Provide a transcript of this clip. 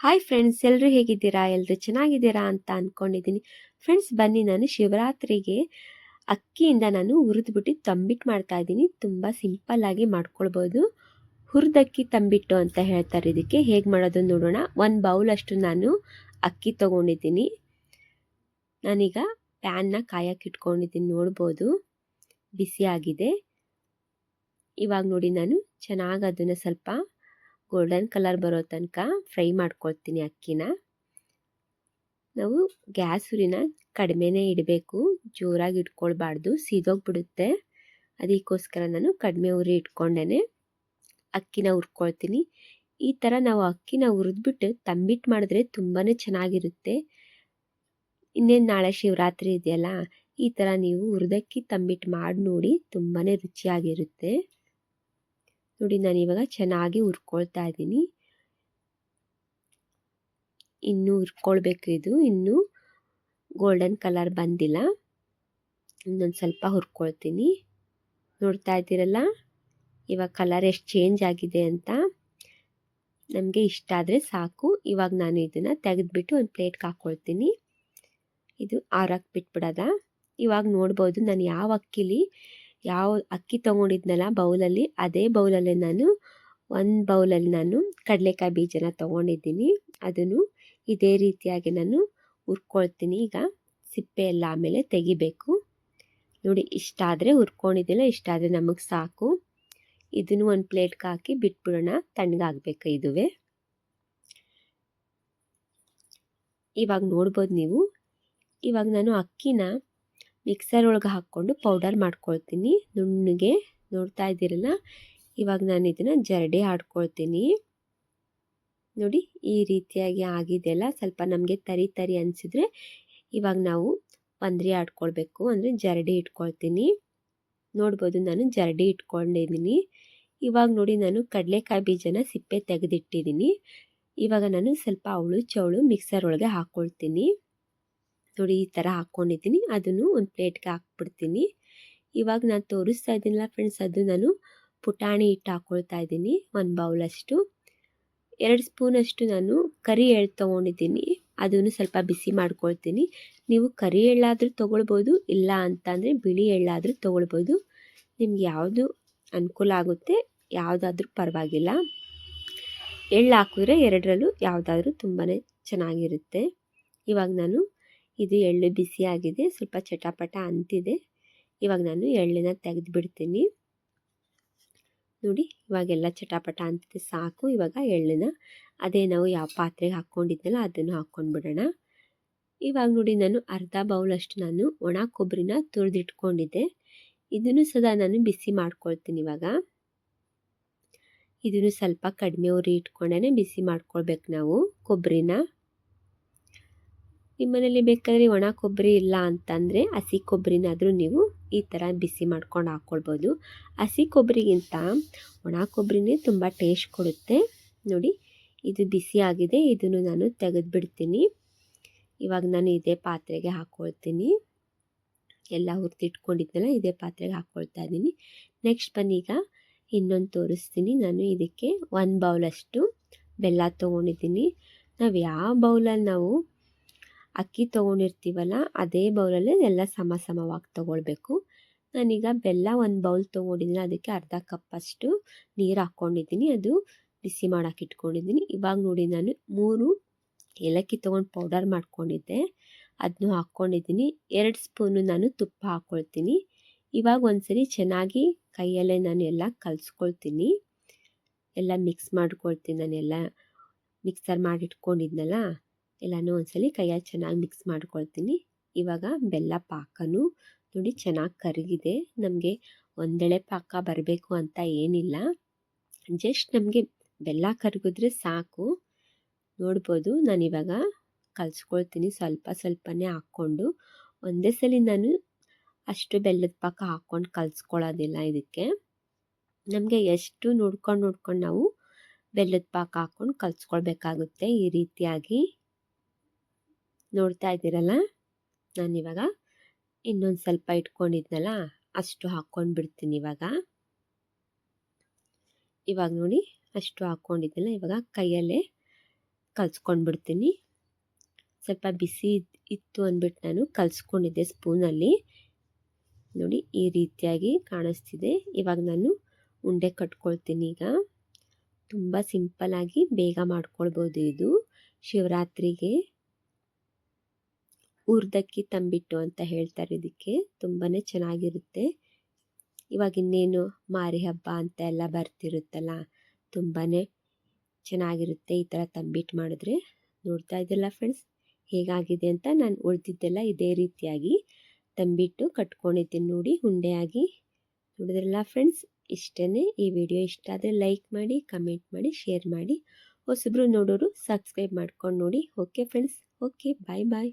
Hi friends ಎಲ್ಲರೂ ಹೇಗಿದ್ದೀರಾ? ಎಲ್ಲರೂ ಚೆನ್ನಾಗಿದ್ದೀರಾ ಅಂತ ಅಂದ್ಕೊಂಡಿದ್ದೀನಿ ಫ್ರೆಂಡ್ಸ್ ಬನ್ನಿ, ನಾನು ಶಿವರಾತ್ರಿಗೆ ಅಕ್ಕಿಯಿಂದ ನಾನು ಹುರಿದ್ಬಿಟ್ಟು ತಂಬಿಟ್ಟು ಮಾಡ್ತಾ ಇದ್ದೀನಿ. ತುಂಬ ಸಿಂಪಲ್ಲಾಗಿ ಮಾಡ್ಕೊಳ್ಬೋದು. ಹುರಿದಕ್ಕಿ ತಂಬಿಟ್ಟು ಅಂತ ಹೇಳ್ತಾರೆ ಇದಕ್ಕೆ. ಹೇಗೆ ಮಾಡೋದು ನೋಡೋಣ. ಒಂದು ಬೌಲಷ್ಟು ನಾನು ಅಕ್ಕಿ ತೊಗೊಂಡಿದ್ದೀನಿ. ನಾನೀಗ ಪ್ಯಾನ್ನ ಕಾಯಕ್ಕೆ ಇಟ್ಕೊಂಡಿದ್ದೀನಿ. ನೋಡ್ಬೋದು. ಬಿಸಿಯಾಗಿದೆ. ಇವಾಗ ನೋಡಿ ನಾನು ಚೆನ್ನಾಗಿ ಅದನ್ನು ಸ್ವಲ್ಪ ಗೋಲ್ಡನ್ ಕಲರ್ ಬರೋ ತನಕ ಫ್ರೈ ಮಾಡ್ಕೊಳ್ತೀನಿ ಅಕ್ಕಿನ. ನಾವು ಗ್ಯಾಸ್ ಉರಿನ ಕಡಿಮೆನೇ ಇಡಬೇಕು. ಜೋರಾಗಿ ಇಟ್ಕೊಳ್ಬಾರ್ದು, ಸೀದೋಗ್ಬಿಡುತ್ತೆ. ಅದಕ್ಕೋಸ್ಕರ ನಾನು ಕಡಿಮೆ ಉರಿ ಇಟ್ಕೊಂಡೇ ಅಕ್ಕಿನ ಹುರ್ಕೊಳ್ತೀನಿ. ಈ ಥರ ನಾವು ಅಕ್ಕಿನ ಹುರಿದ್ಬಿಟ್ಟು ತಂಬಿಟ್ಟು ಮಾಡಿದ್ರೆ ತುಂಬಾ ಚೆನ್ನಾಗಿರುತ್ತೆ. ಇನ್ನೇನು ನಾಳೆ ಶಿವರಾತ್ರಿ ಇದೆಯಲ್ಲ, ಈ ಥರ ನೀವು ಹುರಿದಕ್ಕಿ ತಂಬಿಟ್ಟು ಮಾಡಿ ನೋಡಿ ತುಂಬಾ ರುಚಿಯಾಗಿರುತ್ತೆ. ನೋಡಿ, ನಾನು ಇವಾಗ ಚೆನ್ನಾಗಿ ಹುರ್ಕೊಳ್ತಾ ಇದ್ದೀನಿ. ಇನ್ನೂ ಹುರ್ಕೊಳ್ಬೇಕು ಇದು. ಇನ್ನೂ ಗೋಲ್ಡನ್ ಕಲರ್ ಬಂದಿಲ್ಲ. ಇನ್ನೊಂದು ಸ್ವಲ್ಪ ಹುರ್ಕೊಳ್ತೀನಿ. ನೋಡ್ತಾ ಇದ್ದೀರಲ್ಲ? ಇವಾಗ ಕಲರ್ ಎಷ್ಟು ಚೇಂಜ್ ಆಗಿದೆ ಅಂತ. ನಮಗೆ ಇಷ್ಟ ಆದರೆ ಸಾಕು. ಇವಾಗ ನಾನು ಇದನ್ನು ತೆಗೆದುಬಿಟ್ಟು ಒಂದು ಪ್ಲೇಟ್ಗೆ ಹಾಕ್ಕೊಳ್ತೀನಿ ಇದು ಆರಕ್ಕೆ ಬಿಟ್ಬಿಡೋದ? ಇವಾಗ ನೋಡ್ಬೋದು, ನಾನು ಯಾವ ಅಕ್ಕಿಲಿ ಯಾವ ಅಕ್ಕಿ ತೊಗೊಂಡಿದ್ನಲ್ಲ ಬೌಲಲ್ಲಿ, ಅದೇ ಬೌಲಲ್ಲಿ ನಾನು ಒಂದು ಬೌಲಲ್ಲಿ ನಾನು ಕಡಲೆಕಾಯಿ ಬೀಜನ ತೊಗೊಂಡಿದ್ದೀನಿ. ಅದನ್ನು ಇದೇ ರೀತಿಯಾಗಿ ನಾನು ಹುರ್ಕೊಳ್ತೀನಿ. ಈಗ ಸಿಪ್ಪೆ ಎಲ್ಲ ಆಮೇಲೆ ತೆಗಿಬೇಕು. ನೋಡಿ, ಇಷ್ಟ ಇಷ್ಟಾದರೆ ಹುರ್ಕೊಂಡಿದ್ದಿಲ್ಲ ಇಷ್ಟಾದರೆ ನಮಗೆ ಸಾಕು. ಇದನ್ನು ಒಂದು ಪ್ಲೇಟ್ಗೆ ಹಾಕಿ ಬಿಟ್ಬಿಡೋಣ ತಣ್ಣಗಾಗಬೇಕು ಇದುವೇ. ಇವಾಗ ನೋಡ್ಬೋದು ನೀವು. ಇವಾಗ ನಾನು ಅಕ್ಕಿನ ಮಿಕ್ಸರ್ ಒಳಗೆ ಹಾಕ್ಕೊಂಡು ಪೌಡರ್ ಮಾಡ್ಕೊಳ್ತೀನಿ. ನುಣ್ಣಗೆ ನೋಡ್ತಾ ಇದ್ದೀರಲ್ಲ, ಇವಾಗ ನಾನು ಇದನ್ನು ಜರಡಿ ಆಡ್ಕೊಳ್ತೀನಿ. ನೋಡಿ, ಈ ರೀತಿಯಾಗಿ ಆಗಿದೆಯಲ್ಲ ಸ್ವಲ್ಪ ನಮಗೆ ತರಿ ತರಿ ಅನಿಸಿದ್ರೆ ಇವಾಗ ನಾವು ಪಂದ್ರಿ ಆಡ್ಕೊಳ್ಬೇಕು, ಅಂದರೆ ಜರಡಿ ಇಟ್ಕೊಳ್ತೀನಿ. ನೋಡ್ಬೋದು, ನಾನು ಜರಡಿ ಇಟ್ಕೊಂಡಿದ್ದೀನಿ. ಇವಾಗ ನೋಡಿ, ನಾನು ಕಡಲೆಕಾಯಿ ಬೀಜನ ಸಿಪ್ಪೆ ತೆಗೆದಿಟ್ಟಿದ್ದೀನಿ. ಇವಾಗ ನಾನು ಸ್ವಲ್ಪ ಅವಳು ಚವಳು ಮಿಕ್ಸರ್ ಒಳಗೆ ಹಾಕ್ಕೊಳ್ತೀನಿ ನೋಡಿ ಈ ಥರ ಹಾಕ್ಕೊಂಡಿದ್ದೀನಿ ಅದನ್ನು ಒಂದು ಪ್ಲೇಟ್ಗೆ ಹಾಕ್ಬಿಡ್ತೀನಿ. ಇವಾಗ ನಾನು ತೋರಿಸ್ತಾ ಇದ್ದೀನಲ್ಲ ಫ್ರೆಂಡ್ಸ್ ಅದು ನಾನು ಪುಟಾಣಿ ಹಿಟ್ಟು ಹಾಕ್ಕೊಳ್ತಾ ಇದ್ದೀನಿ, ಒಂದು ಬೌಲಷ್ಟು ಎರಡು ಸ್ಪೂನಷ್ಟು ನಾನು ಕರಿ ಎಳ್ಳು ತೊಗೊಂಡಿದ್ದೀನಿ. ಅದನ್ನು ಸ್ವಲ್ಪ ಬಿಸಿ ಮಾಡ್ಕೊಳ್ತೀನಿ. ನೀವು ಕರಿ ಎಳ್ಳಾದರೂ ತೊಗೊಳ್ಬೋದು, ಇಲ್ಲ ಅಂತಂದರೆ ಬಿಳಿ ಎಳ್ಳಾದರೂ ತೊಗೊಳ್ಬೋದು. ನಿಮ್ಗೆ ಯಾವುದು ಅನುಕೂಲ ಆಗುತ್ತೆ, ಯಾವುದಾದ್ರೂ ಪರವಾಗಿಲ್ಲ. ಎಳ್ಳು ಹಾಕಿದ್ರೆ ಎರಡರಲ್ಲೂ ಯಾವುದಾದ್ರೂ ತುಂಬಾ ಚೆನ್ನಾಗಿರುತ್ತೆ. ಇವಾಗ ನಾನು ಇದು ಎಳ್ಳು ಬಿಸಿಯಾಗಿದೆ ಸ್ವಲ್ಪ ಚಟಪಟ ಅಂತಿದೆ. ಇವಾಗ ನಾನು ಎಳ್ಳಿನ ತೆಗೆದು ಬಿಡ್ತೀನಿ ನೋಡಿ, ಇವಾಗೆಲ್ಲ ಚಟಾಪಟ ಅಂತಿದೆ, ಸಾಕು. ಇವಾಗ ಎಳ್ಳನ್ನ ಅದೇ ನಾವು ಯಾವ ಪಾತ್ರೆಗೆ ಹಾಕ್ಕೊಂಡಿದ್ನಲ್ಲ ಅದನ್ನು ಹಾಕ್ಕೊಂಡು ಬಿಡೋಣ ಇವಾಗ ನೋಡಿ, ನಾನು ಅರ್ಧ ಬೌಲಷ್ಟು ನಾನು ಒಣ ಕೊಬ್ಬರಿನ ತುರಿದಿಟ್ಕೊಂಡಿದ್ದೆ. ಇದನ್ನು ಸದಾ ನಾನು ಬಿಸಿ ಮಾಡ್ಕೊಳ್ತೀನಿ ಇವಾಗ. ಇದನ್ನು ಸ್ವಲ್ಪ ಕಡಿಮೆ ಉರಿ ಇಟ್ಕೊಂಡೇ ಬಿಸಿ ಮಾಡ್ಕೊಳ್ಬೇಕು ನಾವು ಕೊಬ್ಬರಿನ. ನಿಮ್ಮ ಮನೇಲಿ ಬೇಕಾದರೆ ಒಣ ಕೊಬ್ಬರಿ ಇಲ್ಲ ಅಂತಂದರೆ ಹಸಿ ಕೊಬ್ಬರಿನಾದರೂ ನೀವು ಈ ಥರ ಬಿಸಿ ಮಾಡ್ಕೊಂಡು ಹಾಕ್ಕೊಳ್ಬೋದು ಹಸಿ ಕೊಬ್ಬರಿಗಿಂತ ಒಣ ಕೊಬ್ಬರಿನೇ ತುಂಬ ಟೇಸ್ಟ್ ಕೊಡುತ್ತೆ. ನೋಡಿ, ಇದು ಬಿಸಿ ಆಗಿದೆ. ಇದನ್ನು ನಾನು ತೆಗೆದುಬಿಡ್ತೀನಿ. ಇವಾಗ ನಾನು ಇದೇ ಪಾತ್ರೆಗೆ ಹಾಕ್ಕೊಳ್ತೀನಿ ಎಲ್ಲ ಹುರಿದಿಟ್ಕೊಂಡಿದ್ದೆಲ್ಲ ಇದೇ ಪಾತ್ರೆಗೆ ಹಾಕ್ಕೊಳ್ತಾ ಇದ್ದೀನಿ. ನೆಕ್ಸ್ಟ್ ಬನ್ನಿ ಈಗ ಇನ್ನೊಂದು ತೋರಿಸ್ತೀನಿ. ನಾನು ಇದಕ್ಕೆ ಒಂದು ಬೌಲಷ್ಟು ಬೆಲ್ಲ ತೊಗೊಂಡಿದ್ದೀನಿ. ನಾವು ಯಾವ ಬೌಲಲ್ಲಿ ನಾವು ಅಕ್ಕಿ ತೊಗೊಂಡಿರ್ತೀವಲ್ಲ, ಅದೇ ಬೌಲಲ್ಲಿ ಎಲ್ಲ ಸಮ ಸಮವಾಗಿ ತೊಗೊಳ್ಬೇಕು. ನಾನೀಗ ಬೆಲ್ಲ ಒಂದು ಬೌಲ್ ತೊಗೊಂಡಿದ್ದೀನಿ, ಅದಕ್ಕೆ ಅರ್ಧ ಕಪ್ಪಷ್ಟು ನೀರು ಹಾಕ್ಕೊಂಡಿದ್ದೀನಿ ಅದು ಬಿಸಿ ಮಾಡೋಕೆ ಇಟ್ಕೊಂಡಿದ್ದೀನಿ. ಇವಾಗ ನೋಡಿ ನಾನು ಮೂರು ಏಲಕ್ಕಿ ತೊಗೊಂಡು ಪೌಡರ್ ಮಾಡ್ಕೊಂಡಿದ್ದೆ. ಅದನ್ನು ಹಾಕ್ಕೊಂಡಿದ್ದೀನಿ ಎರಡು ಸ್ಪೂನು ನಾನು ತುಪ್ಪ ಹಾಕ್ಕೊಳ್ತೀನಿ ಇವಾಗ ಒಂದ್ಸರಿ ಚೆನ್ನಾಗಿ ಕೈಯಲ್ಲೇ ನಾನು ಎಲ್ಲ ಕಲಸ್ಕೊಳ್ತೀನಿ. ಎಲ್ಲ ಮಿಕ್ಸ್ ಮಾಡ್ಕೊಳ್ತೀನಿ, ನಾನೆಲ್ಲ ಮಿಕ್ಸರ್ ಮಾಡಿಟ್ಕೊಂಡಿದ್ನಲ್ಲ. ಎಲ್ಲನೂ ಒಂದ್ಸಲಿ ಕೈಯಲ್ಲಿ ಚೆನ್ನಾಗಿ ಮಿಕ್ಸ್ ಮಾಡ್ಕೊಳ್ತೀನಿ. ಇವಾಗ ಬೆಲ್ಲ ಪಾಕನೂ ನೋಡಿ ಚೆನ್ನಾಗಿ ಕರಗಿದೆ. ನಮಗೆ ಒಂದೆಳೆ ಪಾಕ ಬರಬೇಕು ಅಂತ ಏನಿಲ್ಲ. ಜಸ್ಟ್ ನಮಗೆ ಬೆಲ್ಲ ಕರಗಿದ್ರೆ ಸಾಕು. ನೋಡ್ಬೋದು ನಾನಿವಾಗ ಕಲಿಸ್ಕೊಳ್ತೀನಿ ಸ್ವಲ್ಪ ಸ್ವಲ್ಪನೇ ಹಾಕ್ಕೊಂಡು. ಒಂದೇ ಸಲ ನಾನು ಅಷ್ಟು ಬೆಲ್ಲದ ಪಾಕ ಹಾಕ್ಕೊಂಡು ಕಲಿಸ್ಕೊಳ್ಳೋದಿಲ್ಲ ಇದಕ್ಕೆ. ನಮಗೆ ಎಷ್ಟು ನೋಡ್ಕೊಂಡು ನೋಡ್ಕೊಂಡು ನಾವು ಬೆಲ್ಲದ ಪಾಕ ಹಾಕ್ಕೊಂಡು ಕಲಿಸ್ಕೊಳ್ಬೇಕಾಗುತ್ತೆ ಈ ರೀತಿಯಾಗಿ. ನೋಡ್ತಾ ಇದ್ದೀರಲ್ಲ? ನಾನಿವಾಗ ಇನ್ನೊಂದು ಸ್ವಲ್ಪ ಇಟ್ಕೊಂಡಿದ್ನಲ್ಲ, ಅಷ್ಟು ಹಾಕ್ಕೊಂಡು ಬಿಡ್ತೀನಿ ಇವಾಗ. ಇವಾಗ ನೋಡಿ, ಅಷ್ಟು ಹಾಕ್ಕೊಂಡಿದ್ದೆಲ್ಲ ಇವಾಗ ಕೈಯಲ್ಲೇ ಕಲ್ಸ್ಕೊಂಡ್ಬಿಡ್ತೀನಿ. ಸ್ವಲ್ಪ ಬಿಸಿ ಇತ್ತು ಅಂದ್ಬಿಟ್ಟು ನಾನು ಕಲಿಸ್ಕೊಂಡಿದ್ದೆ ಸ್ಪೂನಲ್ಲಿ. ನೋಡಿ, ಈ ರೀತಿಯಾಗಿ ಕಾಣಿಸ್ತಿದೆ. ಇವಾಗ ನಾನು ಉಂಡೆ ಕಟ್ಕೊಳ್ತೀನಿ ಈಗ. ತುಂಬ ಸಿಂಪಲ್ಲಾಗಿ ಬೇಗ ಮಾಡ್ಕೊಳ್ಬೋದು ಇದು ಶಿವರಾತ್ರಿಗೆ. ಉರ್ದಕ್ಕಿ ತಂಬಿಟ್ಟು ಅಂತ ಹೇಳ್ತಾರೆ ಇದಕ್ಕೆ. ತುಂಬಾ ಚೆನ್ನಾಗಿರುತ್ತೆ. ಇವಾಗ ಇನ್ನೇನು ಮಾರಿ ಹಬ್ಬ ಅಂತ ಎಲ್ಲ ಬರ್ತಿರುತ್ತಲ್ಲ ತುಂಬಾ ಚೆನ್ನಾಗಿರುತ್ತೆ ಈ ಥರ ತಂಬಿಟ್ಟು ಮಾಡಿದ್ರೆ. ನೋಡ್ತಾ ಇದ್ದಲ್ಲ ಫ್ರೆಂಡ್ಸ್ ಹೇಗಾಗಿದೆ ಅಂತ ನಾನು ಉಳಿದಿದ್ದೆಲ್ಲ ಇದೇ ರೀತಿಯಾಗಿ ತಂಬಿಟ್ಟು ಕಟ್ಕೊಂಡಿದ್ದೀನಿ ನೋಡಿ, ಉಂಡೆಯಾಗಿ. ನೋಡಿದ್ರಲ್ಲ ಫ್ರೆಂಡ್ಸ್ ಇಷ್ಟೇ ಈ ವಿಡಿಯೋ ಇಷ್ಟ ಆದರೆ ಲೈಕ್ ಮಾಡಿ ಕಮೆಂಟ್ ಮಾಡಿ ಶೇರ್ ಮಾಡಿ. ಹೊಸಬ್ರು ನೋಡೋರು ಸಬ್ಸ್ಕ್ರೈಬ್ ಮಾಡ್ಕೊಂಡು ನೋಡಿ. Okay friends okay bye bye